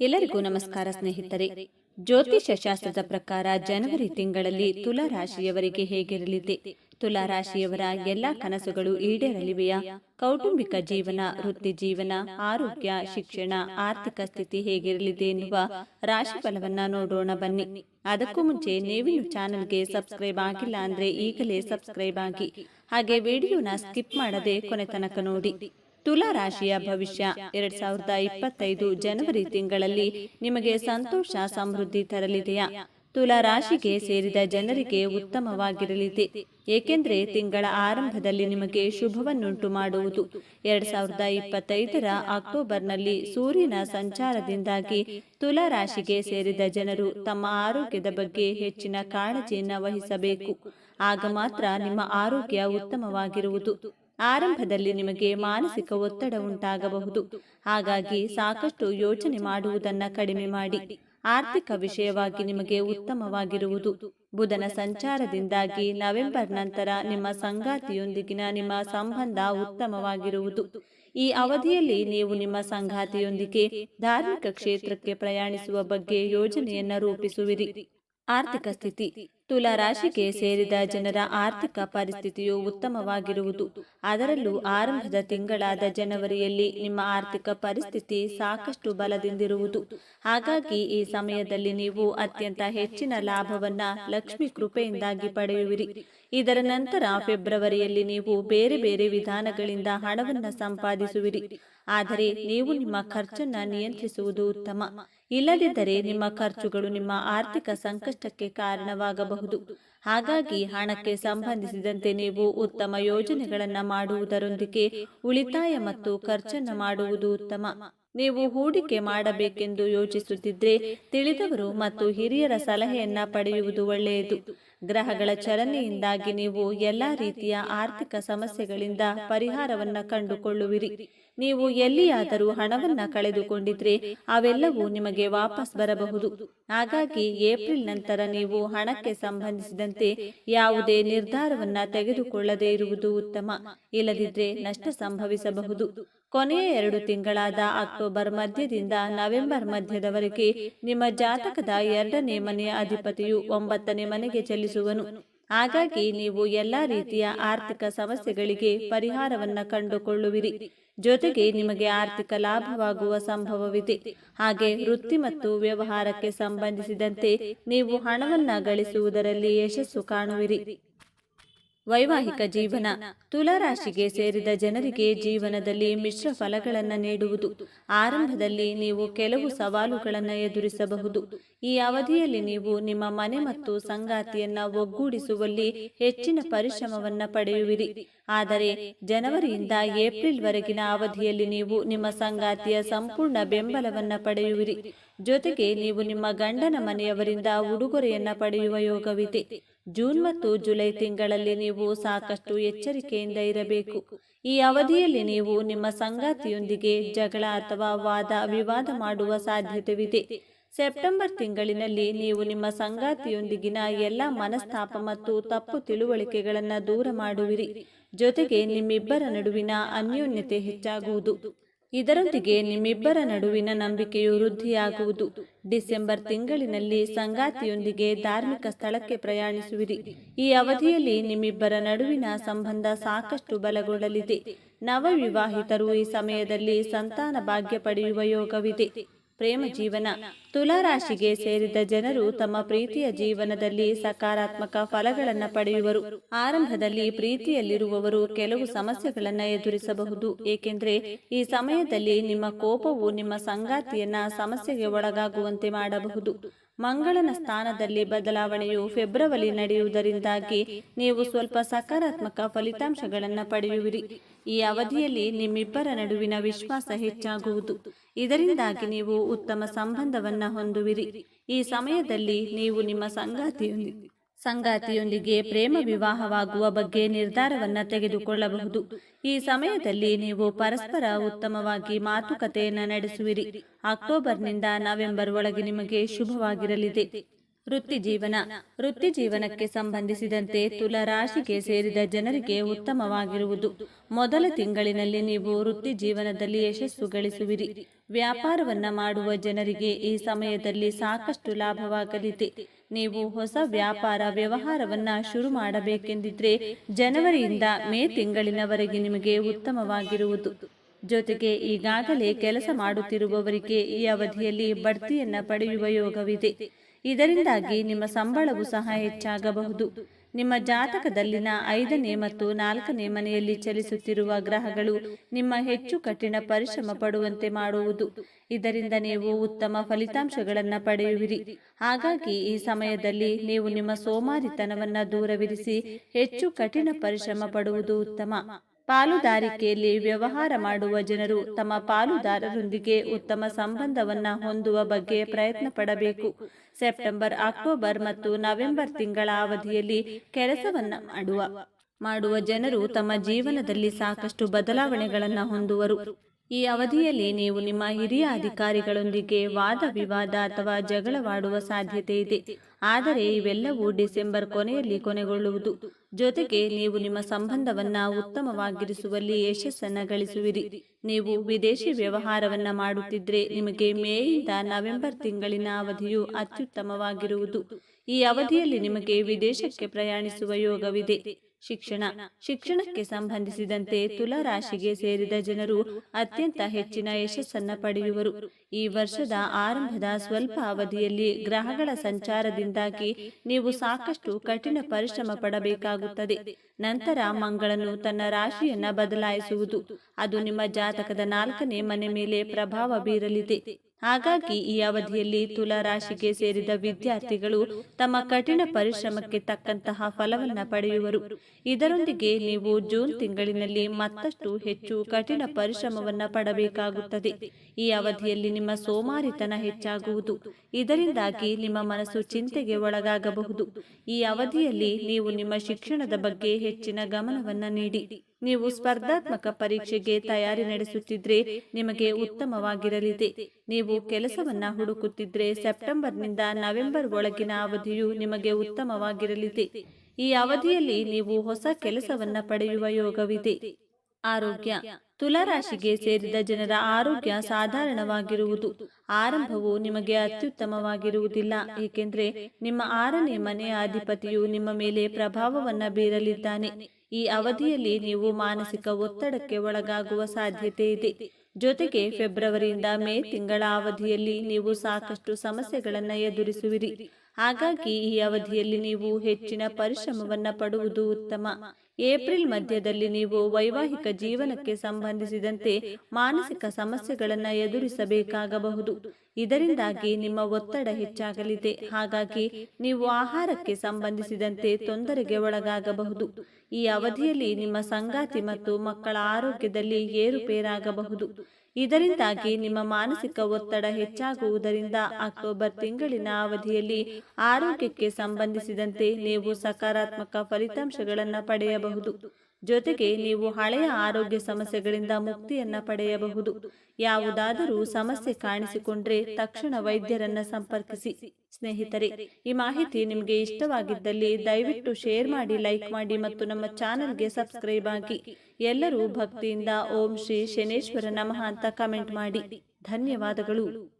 ಎಲ್ಲರಿಗೂ ನಮಸ್ಕಾರ ಸ್ನೇಹಿತರೆ. ಜ್ಯೋತಿಷ್ಯ ಶಾಸ್ತ್ರದ ಪ್ರಕಾರ ಜನವರಿ ತಿಂಗಳಲ್ಲಿ ತುಲಾ ರಾಶಿಯವರಿಗೆ ಹೇಗಿರಲಿದೆ? ತುಲಾ ರಾಶಿಯವರ ಎಲ್ಲಾ ಕನಸುಗಳು ಈಡೇರಲಿವೆಯಾ? ಕೌಟುಂಬಿಕ ಜೀವನ ವೃತ್ತಿ ಜೀವನ ಆರೋಗ್ಯ ಶಿಕ್ಷಣ ಆರ್ಥಿಕ ಸ್ಥಿತಿ ಹೇಗಿರಲಿದೆ ಎನ್ನುವ ರಾಶಿಫಲವನ್ನ ನೋಡೋಣ ಬನ್ನಿ. ಅದಕ್ಕೂ ಮುಂಚೆ ನೀವಿನ್ನು ಚಾನೆಲ್ಗೆ ಸಬ್ಸ್ಕ್ರೈಬ್ ಆಗಿಲ್ಲ ಅಂದ್ರೆ ಈಗಲೇ ಸಬ್ಸ್ಕ್ರೈಬ್ ಆಗಿ. ಹಾಗೆ ವಿಡಿಯೋನ ಸ್ಕಿಪ್ ಮಾಡದೆ ಕೊನೆ ತನಕ ನೋಡಿ. ತುಲಾ ರಾಶಿಯ ಭವಿಷ್ಯ ಎರಡ್ ಸಾವಿರದ ಇಪ್ಪತ್ತೈದು ಜನವರಿ ತಿಂಗಳಲ್ಲಿ ನಿಮಗೆ ಸಂತೋಷ, ಸಮೃದ್ಧಿ ತರಲಿದೆಯಾ? ತುಲಾ ರಾಶಿಗೆ ಸೇರಿದ ಜನರಿಗೆ ಉತ್ತಮವಾಗಿರಲಿದೆ. ಏಕೆಂದರೆ ತಿಂಗಳ ಆರಂಭದಲ್ಲಿ ನಿಮಗೆ ಶುಭವನ್ನುಂಟು ಮಾಡುವುದು. ಎರಡ್ ಸಾವಿರದ ಇಪ್ಪತ್ತೈದರ ಅಕ್ಟೋಬರ್ನಲ್ಲಿ ಸೂರ್ಯನ ಸಂಚಾರದಿಂದಾಗಿ ತುಲಾ ರಾಶಿಗೆ ಸೇರಿದ ಜನರು ತಮ್ಮ ಆರೋಗ್ಯದ ಬಗ್ಗೆ ಹೆಚ್ಚಿನ ಕಾಳಜಿಯನ್ನು ವಹಿಸಬೇಕು. ಆಗ ಮಾತ್ರ ನಿಮ್ಮ ಆರೋಗ್ಯ ಉತ್ತಮವಾಗಿರುವುದು. ಆರಂಭದಲ್ಲಿ ನಿಮಗೆ ಮಾನಸಿಕ ಒತ್ತಡ ಉಂಟಾಗಬಹುದು. ಹಾಗಾಗಿ ಸಾಕಷ್ಟು ಯೋಚನೆ ಮಾಡುವುದನ್ನ ಕಡಿಮೆ ಮಾಡಿ. ಆರ್ಥಿಕ ವಿಷಯವಾಗಿ ನಿಮಗೆ ಉತ್ತಮವಾಗಿರುವುದು. ಬುಧನ ಸಂಚಾರದಿಂದಾಗಿ ನವೆಂಬರ್ ನಂತರ ನಿಮ್ಮ ಸಂಗಾತಿಯೊಂದಿಗಿನ ನಿಮ್ಮ ಸಂಬಂಧ ಉತ್ತಮವಾಗಿರುವುದು. ಈ ಅವಧಿಯಲ್ಲಿ ನೀವು ನಿಮ್ಮ ಸಂಗಾತಿಯೊಂದಿಗೆ ಧಾರ್ಮಿಕ ಕ್ಷೇತ್ರಕ್ಕೆ ಪ್ರಯಾಣಿಸುವ ಬಗ್ಗೆ ಯೋಜನೆಯನ್ನು ರೂಪಿಸುವಿರಿ. ಆರ್ಥಿಕ ಸ್ಥಿತಿ. ತುಲಾ ರಾಶಿಗೆ ಸೇರಿದ ಜನರ ಆರ್ಥಿಕ ಪರಿಸ್ಥಿತಿಯು ಉತ್ತಮವಾಗಿರುವುದು. ಅದರಲ್ಲೂ ಆರಂಭದ ತಿಂಗಳಾದ ಜನವರಿಯಲ್ಲಿ ನಿಮ್ಮ ಆರ್ಥಿಕ ಪರಿಸ್ಥಿತಿ ಸಾಕಷ್ಟು ಬಲದಿಂದಿರುವುದು. ಹಾಗಾಗಿ ಈ ಸಮಯದಲ್ಲಿ ನೀವು ಅತ್ಯಂತ ಹೆಚ್ಚಿನ ಲಾಭವನ್ನ ಲಕ್ಷ್ಮಿ ಕೃಪೆಯಿಂದಾಗಿ ಪಡೆಯುವಿರಿ. ಇದರ ನಂತರ ಫೆಬ್ರವರಿಯಲ್ಲಿ ನೀವು ಬೇರೆ ಬೇರೆ ವಿಧಾನಗಳಿಂದ ಹಣವನ್ನು ಸಂಪಾದಿಸುವಿರಿ. ಆದರೆ ನೀವು ನಿಮ್ಮ ಖರ್ಚನ್ನ ನಿಯಂತ್ರಿಸುವುದು ಉತ್ತಮ. ಇಲ್ಲದಿದ್ದರೆ ನಿಮ್ಮ ಖರ್ಚುಗಳು ನಿಮ್ಮ ಆರ್ಥಿಕ ಸಂಕಷ್ಟಕ್ಕೆ ಕಾರಣವಾಗಬಹುದು. ಹಾಗಾಗಿ ಹಣಕ್ಕೆ ಸಂಬಂಧಿಸಿದಂತೆ ನೀವು ಉತ್ತಮ ಯೋಜನೆಗಳನ್ನು ಮಾಡುವುದರೊಂದಿಗೆ ಉಳಿತಾಯ ಮತ್ತು ಖರ್ಚನ್ನು ಮಾಡುವುದು ಉತ್ತಮ. ನೀವು ಹೂಡಿಕೆ ಮಾಡಬೇಕೆಂದು ಯೋಚಿಸುತ್ತಿದ್ದರೆ ತಿಳಿದವರು ಮತ್ತು ಹಿರಿಯರ ಸಲಹೆಯನ್ನ ಪಡೆಯುವುದು ಒಳ್ಳೆಯದು. ಗ್ರಹಗಳ ಚಲನೆಯಿಂದಾಗಿ ನೀವು ಎಲ್ಲ ರೀತಿಯ ಆರ್ಥಿಕ ಸಮಸ್ಯೆಗಳಿಂದ ಪರಿಹಾರವನ್ನ ಕಂಡುಕೊಳ್ಳುವಿರಿ. ನೀವು ಎಲ್ಲಿಯಾದರೂ ಹಣವನ್ನ ಕಳೆದುಕೊಂಡಿದ್ರೆ ಅವೆಲ್ಲವೂ ನಿಮಗೆ ವಾಪಸ್ ಬರಬಹುದು. ಹಾಗಾಗಿ ಏಪ್ರಿಲ್ ನಂತರ ನೀವು ಹಣಕ್ಕೆ ಸಂಬಂಧಿಸಿದಂತೆ ಯಾವುದೇ ನಿರ್ಧಾರವನ್ನ ತೆಗೆದುಕೊಳ್ಳದೇ ಇರುವುದು ಉತ್ತಮ. ಇಲ್ಲದಿದ್ರೆ ನಷ್ಟ ಸಂಭವಿಸಬಹುದು. ಕೊನೆಯ ಎರಡು ತಿಂಗಳಾದ ಅಕ್ಟೋಬರ್ ಮಧ್ಯದಿಂದ ನವೆಂಬರ್ ಮಧ್ಯದವರೆಗೆ ನಿಮ್ಮ ಜಾತಕದ ಎರಡನೇ ಮನೆಯ ಅಧಿಪತಿಯು ಒಂಬತ್ತನೇ ಮನೆಗೆ ಚಲಿಸುವನು. ಹಾಗಾಗಿ ನೀವು ಎಲ್ಲಾ ರೀತಿಯ ಆರ್ಥಿಕ ಸಮಸ್ಯೆಗಳಿಗೆ ಪರಿಹಾರವನ್ನ ಕಂಡುಕೊಳ್ಳುವಿರಿ. ಜೊತೆಗೆ ನಿಮಗೆ ಆರ್ಥಿಕ ಲಾಭವಾಗುವ ಸಂಭವವಿದೆ. ಹಾಗೆ ವೃತ್ತಿ ಮತ್ತು ವ್ಯವಹಾರಕ್ಕೆ ಸಂಬಂಧಿಸಿದಂತೆ ನೀವು ಹಣವನ್ನ ಗಳಿಸುವುದರಲ್ಲಿ ಯಶಸ್ಸು ಕಾಣುವಿರಿ. ವೈವಾಹಿಕ ಜೀವನ ತುಲಾರಾಶಿಗೆ ಸೇರಿದ ಜನರಿಗೆ ಜೀವನದಲ್ಲಿ ಮಿಶ್ರ ಫಲಗಳನ್ನು ನೀಡುವುದು. ಆರಂಭದಲ್ಲಿ ನೀವು ಕೆಲವು ಸವಾಲುಗಳನ್ನು ಎದುರಿಸಬಹುದು. ಈ ಅವಧಿಯಲ್ಲಿ ನೀವು ನಿಮ್ಮ ಮನೆ ಮತ್ತು ಸಂಗಾತಿಯನ್ನ ಒಗ್ಗೂಡಿಸುವಲ್ಲಿ ಹೆಚ್ಚಿನ ಪರಿಶ್ರಮವನ್ನು ಪಡೆಯುವಿರಿ. ಆದರೆ ಜನವರಿಯಿಂದ ಏಪ್ರಿಲ್ ವರೆಗಿನ ಅವಧಿಯಲ್ಲಿ ನೀವು ನಿಮ್ಮ ಸಂಗಾತಿಯ ಸಂಪೂರ್ಣ ಬೆಂಬಲವನ್ನು ಪಡೆಯುವಿರಿ. ಜೊತೆಗೆ ನೀವು ನಿಮ್ಮ ಗಂಡನ ಮನೆಯವರಿಂದ ಉಡುಗೊರೆಯನ್ನ ಪಡೆಯುವ ಯೋಗವಿದೆ. ಜೂನ್ ಮತ್ತು ಜುಲೈ ತಿಂಗಳಲ್ಲಿ ನೀವು ಸಾಕಷ್ಟು ಎಚ್ಚರಿಕೆಯಿಂದ ಇರಬೇಕು. ಈ ಅವಧಿಯಲ್ಲಿ ನೀವು ನಿಮ್ಮ ಸಂಗಾತಿಯೊಂದಿಗೆ ಜಗಳ ಅಥವಾ ವಾದ ವಿವಾದ ಮಾಡುವ ಸಾಧ್ಯತೆವಿದೆ ಸೆಪ್ಟೆಂಬರ್ ತಿಂಗಳಿನಲ್ಲಿ ನೀವು ನಿಮ್ಮ ಸಂಗಾತಿಯೊಂದಿಗಿನ ಎಲ್ಲ ಮನಸ್ತಾಪ ಮತ್ತು ತಪ್ಪು ತಿಳುವಳಿಕೆಗಳನ್ನು ದೂರ ಮಾಡುವಿರಿ. ಜೊತೆಗೆ ನಿಮ್ಮಿಬ್ಬರ ನಡುವಿನ ಅನ್ಯೋನ್ಯತೆ ಹೆಚ್ಚಾಗುವುದು. ಇದರೊಂದಿಗೆ ನಿಮ್ಮಿಬ್ಬರ ನಡುವಿನ ನಂಬಿಕೆಯು ವೃದ್ಧಿಯಾಗುವುದು. ಡಿಸೆಂಬರ್ ತಿಂಗಳಿನಲ್ಲಿ ಸಂಗಾತಿಯೊಂದಿಗೆ ಧಾರ್ಮಿಕ ಸ್ಥಳಕ್ಕೆ ಪ್ರಯಾಣಿಸುವಿರಿ. ಈ ಅವಧಿಯಲ್ಲಿ ನಿಮ್ಮಿಬ್ಬರ ನಡುವಿನ ಸಂಬಂಧ ಸಾಕಷ್ಟು ಬಲಗೊಳ್ಳಲಿದೆ. ನವವಿವಾಹಿತರು ಈ ಸಮಯದಲ್ಲಿ ಸಂತಾನ ಭಾಗ್ಯ ಪಡೆಯುವ ಯೋಗವಿದೆ. ಪ್ರೇಮ ಜೀವನ. ತುಲಾರಾಶಿಗೆ ಸೇರಿದ ಜನರು ತಮ್ಮ ಪ್ರೀತಿಯ ಜೀವನದಲ್ಲಿ ಸಕಾರಾತ್ಮಕ ಫಲಗಳನ್ನು ಪಡೆಯುವರು. ಆರಂಭದಲ್ಲಿ ಪ್ರೀತಿಯಲ್ಲಿರುವವರು ಕೆಲವು ಸಮಸ್ಯೆಗಳನ್ನು ಎದುರಿಸಬಹುದು. ಏಕೆಂದರೆ ಈ ಸಮಯದಲ್ಲಿ ನಿಮ್ಮ ಕೋಪವು ನಿಮ್ಮ ಸಂಗಾತಿಯನ್ನ ಸಮಸ್ಯೆಗೆ ಒಳಗಾಗುವಂತೆ ಮಾಡಬಹುದು. ಮಂಗಳನ ಸ್ಥಾನದಲ್ಲಿ ಬದಲಾವಣೆಯು ಫೆಬ್ರವರಿ ನಡೆಯುವುದರಿಂದಾಗಿ ನೀವು ಸ್ವಲ್ಪ ಸಕಾರಾತ್ಮಕ ಫಲಿತಾಂಶಗಳನ್ನು ಪಡೆಯುವಿರಿ. ಈ ಅವಧಿಯಲ್ಲಿ ನಿಮ್ಮಿಬ್ಬರ ನಡುವಿನ ವಿಶ್ವಾಸ ಹೆಚ್ಚಾಗುವುದು. ಇದರಿಂದಾಗಿ ನೀವು ಉತ್ತಮ ಸಂಬಂಧವನ್ನು ಹೊಂದುವಿರಿ. ಈ ಸಮಯದಲ್ಲಿ ನೀವು ನಿಮ್ಮ ಸಂಗಾತಿಯೊಂದಿಗೆ ಸಂಗಾತಿಯೊಂದಿಗೆ ಪ್ರೇಮ ವಿವಾಹವಾಗುವ ಬಗ್ಗೆ ನಿರ್ಧಾರವನ್ನ ತೆಗೆದುಕೊಳ್ಳಬಹುದು. ಈ ಸಮಯದಲ್ಲಿ ನೀವು ಪರಸ್ಪರ ಉತ್ತಮವಾಗಿ ಮಾತುಕತೆಯನ್ನ ನಡೆಸುವಿರಿ. ಅಕ್ಟೋಬರ್ನಿಂದ ನವೆಂಬರ್ ಒಳಗೆ ನಿಮಗೆ ಶುಭವಾಗಿರಲಿದೆ. ವೃತ್ತಿ ಜೀವನ ವೃತ್ತಿ ಜೀವನಕ್ಕೆ ಸಂಬಂಧಿಸಿದಂತೆ ತುಲಾ ರಾಶಿಗೆ ಸೇರಿದ ಜನರಿಗೆ ಉತ್ತಮವಾಗಿರುವುದು. ಮೊದಲ ತಿಂಗಳಿನಲ್ಲಿ ನೀವು ವೃತ್ತಿ ಜೀವನದಲ್ಲಿ ಯಶಸ್ಸು ಗಳಿಸುವಿರಿ. ವ್ಯಾಪಾರವನ್ನ ಮಾಡುವ ಜನರಿಗೆ ಈ ಸಮಯದಲ್ಲಿ ಸಾಕಷ್ಟು ಲಾಭವಾಗಲಿದೆ. ನೀವು ಹೊಸ ವ್ಯಾಪಾರ ವ್ಯವಹಾರವನ್ನ ಶುರು ಮಾಡಬೇಕೆಂದಿದ್ರೆ ಜನವರಿಯಿಂದ ಮೇ ತಿಂಗಳಿನವರೆಗೆ ನಿಮಗೆ ಉತ್ತಮವಾಗಿರುವುದು. ಜೊತೆಗೆ ಈಗಾಗಲೇ ಕೆಲಸ ಮಾಡುತ್ತಿರುವವರಿಗೆ ಈ ಅವಧಿಯಲ್ಲಿ ಬಡ್ತಿಯನ್ನ ಪಡೆಯುವ ಯೋಗವಿದೆ. ಇದರಿಂದಾಗಿ ನಿಮ್ಮ ಸಂಬಳವು ಸಹ ಹೆಚ್ಚಾಗಬಹುದು. ನಿಮ್ಮ ಜಾತಕದಲ್ಲಿನ ಐದನೇ ಮತ್ತು ನಾಲ್ಕನೇ ಮನೆಯಲ್ಲಿ ಚಲಿಸುತ್ತಿರುವ ಗ್ರಹಗಳು ನಿಮ್ಮ ಹೆಚ್ಚು ಕಠಿಣ ಪರಿಶ್ರಮ ಪಡುವಂತೆ ಮಾಡುವುದು. ಇದರಿಂದ ನೀವು ಉತ್ತಮ ಫಲಿತಾಂಶಗಳನ್ನು ಪಡೆಯುವಿರಿ. ಹಾಗಾಗಿ ಈ ಸಮಯದಲ್ಲಿ ನೀವು ನಿಮ್ಮ ಸೋಮಾರಿತನವನ್ನು ದೂರವಿರಿಸಿ ಹೆಚ್ಚು ಕಠಿಣ ಪರಿಶ್ರಮ ಪಡುವುದು ಉತ್ತಮ. ಪಾಲುದಾರಿಕೆಯಲ್ಲಿ ವ್ಯವಹಾರ ಮಾಡುವ ಜನರು ತಮ್ಮ ಪಾಲುದಾರರೊಂದಿಗೆ ಉತ್ತಮ ಸಂಬಂಧವನ್ನ ಹೊಂದುವ ಬಗ್ಗೆ ಪ್ರಯತ್ನ ಪಡಬೇಕು. ಸೆಪ್ಟೆಂಬರ್ ಅಕ್ಟೋಬರ್ ಮತ್ತು ನವೆಂಬರ್ ತಿಂಗಳ ಅವಧಿಯಲ್ಲಿ ಕೆಲಸವನ್ನ ಮಾಡುವ. ಮಾಡುವ ಜನರು ತಮ್ಮ ಜೀವನದಲ್ಲಿ ಸಾಕಷ್ಟು ಬದಲಾವಣೆಗಳನ್ನು ಹೊಂದುವರು. ಈ ಅವಧಿಯಲ್ಲಿ ನೀವು ನಿಮ್ಮ ಹಿರಿಯ ಅಧಿಕಾರಿಗಳೊಂದಿಗೆ ವಾದ ವಿವಾದ ಅಥವಾ ಜಗಳವಾಡುವ ಸಾಧ್ಯತೆ ಇದೆ. ಆದರೆ ಇವೆಲ್ಲವೂ ಡಿಸೆಂಬರ್ ಕೊನೆಯಲ್ಲಿ ಕೊನೆಗೊಳ್ಳುವುದು. ಜೊತೆಗೆ ನೀವು ನಿಮ್ಮ ಸಂಬಂಧವನ್ನ ಉತ್ತಮವಾಗಿರಿಸುವಲ್ಲಿ ಯಶಸ್ಸನ್ನ ಗಳಿಸುವಿರಿ. ನೀವು ವಿದೇಶಿ ವ್ಯವಹಾರವನ್ನ ಮಾಡುತ್ತಿದ್ರೆ ನಿಮಗೆ ಮೇಯಿಂದ ನವೆಂಬರ್ ತಿಂಗಳಿನ ಅವಧಿಯು ಅತ್ಯುತ್ತಮವಾಗಿರುವುದು. ಈ ಅವಧಿಯಲ್ಲಿ ನಿಮಗೆ ವಿದೇಶಕ್ಕೆ ಪ್ರಯಾಣಿಸುವ ಯೋಗವಿದೆ. ಶಿಕ್ಷಣ. ಶಿಕ್ಷಣಕ್ಕೆ ಸಂಬಂಧಿಸಿದಂತೆ ತುಲಾ ರಾಶಿಗೆ ಸೇರಿದ ಜನರು ಅತ್ಯಂತ ಹೆಚ್ಚಿನ ಯಶಸ್ಸನ್ನು ಪಡೆಯುವರು. ಈ ವರ್ಷದ ಆರಂಭದ ಸ್ವಲ್ಪ ಅವಧಿಯಲ್ಲಿ ಗ್ರಹಗಳ ಸಂಚಾರದಿಂದಾಗಿ ನೀವು ಸಾಕಷ್ಟು ಕಠಿಣ ಪರಿಶ್ರಮ ಪಡಬೇಕಾಗುತ್ತದೆ. ನಂತರ ಮಂಗಳನು ತನ್ನ ರಾಶಿಯನ್ನ ಬದಲಾಯಿಸುವುದು. ಅದು ನಿಮ್ಮ ಜಾತಕದ ನಾಲ್ಕನೇ ಮನೆ ಮೇಲೆ ಪ್ರಭಾವ ಬೀರಲಿದೆ. ಹಾಗಾಗಿ ಈ ಅವಧಿಯಲ್ಲಿ ತುಲಾ ರಾಶಿಗೆ ಸೇರಿದ ವಿದ್ಯಾರ್ಥಿಗಳು ತಮ್ಮ ಕಠಿಣ ಪರಿಶ್ರಮಕ್ಕೆ ತಕ್ಕಂತಹ ಫಲವನ್ನು ಪಡೆಯುವರು. ಇದರೊಂದಿಗೆ ನೀವು ಜೂನ್ ತಿಂಗಳಿನಲ್ಲಿ ಮತ್ತಷ್ಟು ಹೆಚ್ಚು ಕಠಿಣ ಪರಿಶ್ರಮವನ್ನು ಪಡಬೇಕಾಗುತ್ತದೆ. ಈ ಅವಧಿಯಲ್ಲಿ ನಿಮ್ಮ ಸೋಮಾರಿತನ ಹೆಚ್ಚಾಗುವುದು. ಇದರಿಂದಾಗಿ ನಿಮ್ಮ ಮನಸ್ಸು ಚಿಂತೆಗೆ ಒಳಗಾಗಬಹುದು. ಈ ಅವಧಿಯಲ್ಲಿ ನೀವು ನಿಮ್ಮ ಶಿಕ್ಷಣದ ಬಗ್ಗೆ ಹೆಚ್ಚಿನ ಗಮನವನ್ನು ನೀಡಿ. ನೀವು ಸ್ಪರ್ಧಾತ್ಮಕ ಪರೀಕ್ಷೆಗೆ ತಯಾರಿ ನಡೆಸುತ್ತಿದ್ರೆ ನಿಮಗೆ ಉತ್ತಮವಾಗಿರಲಿದೆ. ನೀವು ಕೆಲಸವನ್ನ ಹುಡುಕುತ್ತಿದ್ರೆ ಸೆಪ್ಟೆಂಬರ್ನಿಂದ ನವೆಂಬರ್ ಒಳಗಿನ ಅವಧಿಯು ನಿಮಗೆ ಉತ್ತಮವಾಗಿರಲಿದೆ. ಈ ಅವಧಿಯಲ್ಲಿ ನೀವು ಹೊಸ ಕೆಲಸವನ್ನ ಪಡೆಯುವ ಯೋಗವಿದೆ. ಆರೋಗ್ಯ. ತುಲಾರಾಶಿಗೆ ಸೇರಿದ ಜನರ ಆರೋಗ್ಯ ಸಾಧಾರಣವಾಗಿರುವುದು. ಆರಂಭವು ನಿಮಗೆ ಅತ್ಯುತ್ತಮವಾಗಿರುವುದಿಲ್ಲ, ಏಕೆಂದ್ರೆ ನಿಮ್ಮ ಆರನೇ ಮನೆಯ ಅಧಿಪತಿಯು ನಿಮ್ಮ ಮೇಲೆ ಪ್ರಭಾವವನ್ನ ಬೀರಲಿದ್ದಾನೆ. ಈ ಅವಧಿಯಲ್ಲಿ ನೀವು ಮಾನಸಿಕ ಒತ್ತಡಕ್ಕೆ ಒಳಗಾಗುವ ಸಾಧ್ಯತೆ ಇದೆ. ಜೊತೆಗೆ ಫೆಬ್ರವರಿಯಿಂದ ಮೇ ತಿಂಗಳ ಅವಧಿಯಲ್ಲಿ ನೀವು ಸಾಕಷ್ಟು ಸಮಸ್ಯೆಗಳನ್ನು ಎದುರಿಸುವಿರಿ. ಹಾಗಾಗಿ ಈ ಅವಧಿಯಲ್ಲಿ ನೀವು ಹೆಚ್ಚಿನ ಪರಿಶ್ರಮವನ್ನು ಪಡುವುದು ಉತ್ತಮ. ಏಪ್ರಿಲ್ ಮಧ್ಯದಲ್ಲಿ ನೀವು ವೈವಾಹಿಕ ಜೀವನಕ್ಕೆ ಸಂಬಂಧಿಸಿದಂತೆ ಮಾನಸಿಕ ಸಮಸ್ಯೆಗಳನ್ನು ಎದುರಿಸಬೇಕಾಗಬಹುದು. ಇದರಿಂದಾಗಿ ನಿಮ್ಮ ಒತ್ತಡ ಹೆಚ್ಚಾಗಲಿದೆ. ಹಾಗಾಗಿ ನೀವು ಆಹಾರಕ್ಕೆ ಸಂಬಂಧಿಸಿದಂತೆ ತೊಂದರೆಗೆ ಒಳಗಾಗಬಹುದು. ಈ ಅವಧಿಯಲ್ಲಿ ನಿಮ್ಮ ಸಂಗಾತಿ ಮತ್ತು ಮಕ್ಕಳ ಆರೋಗ್ಯದಲ್ಲಿ ಏರುಪೇರಾಗಬಹುದು. ಇದರಿಂದಾಗಿ ನಿಮ್ಮ ಮಾನಸಿಕ ಒತ್ತಡ ಹೆಚ್ಚಾಗುವುದರಿಂದ ಅಕ್ಟೋಬರ್ ತಿಂಗಳಿನ ಅವಧಿಯಲ್ಲಿ ಆರೋಗ್ಯಕ್ಕೆ ಸಂಬಂಧಿಸಿದಂತೆ ನೀವು ಸಕಾರಾತ್ಮಕ ಫಲಿತಾಂಶಗಳನ್ನು ಪಡೆಯಬಹುದು. ಜೊತೆಗೆ ನೀವು ಹಳೆಯ ಆರೋಗ್ಯ ಸಮಸ್ಯೆಗಳಿಂದ ಮುಕ್ತಿಯನ್ನ ಪಡೆಯಬಹುದು. ಯಾವುದಾದರೂ ಸಮಸ್ಯೆ ಕಾಣಿಸಿಕೊಂಡ್ರೆ ತಕ್ಷಣ ವೈದ್ಯರನ್ನ ಸಂಪರ್ಕಿಸಿ. ಸ್ನೇಹಿತರೆ ಈ ಮಾಹಿತಿ ನಿಮಗೆ ಇಷ್ಟವಾಗಿದ್ದಲ್ಲಿ ದಯವಿಟ್ಟು ಶೇರ್ ಮಾಡಿ ಲೈಕ್ ಮಾಡಿ ಮತ್ತು ನಮ್ಮ ಚಾನೆಲ್ಗೆ ಸಬ್ಸ್ಕ್ರೈಬ್ ಆಗಿ. ಎಲ್ಲರೂ ಭಕ್ತಿಯಿಂದ ಓಂ ಶ್ರೀ ಶನೇಶ್ವರ ನಮಃ ಅಂತ ಕಮೆಂಟ್ ಮಾಡಿ. ಧನ್ಯವಾದಗಳು.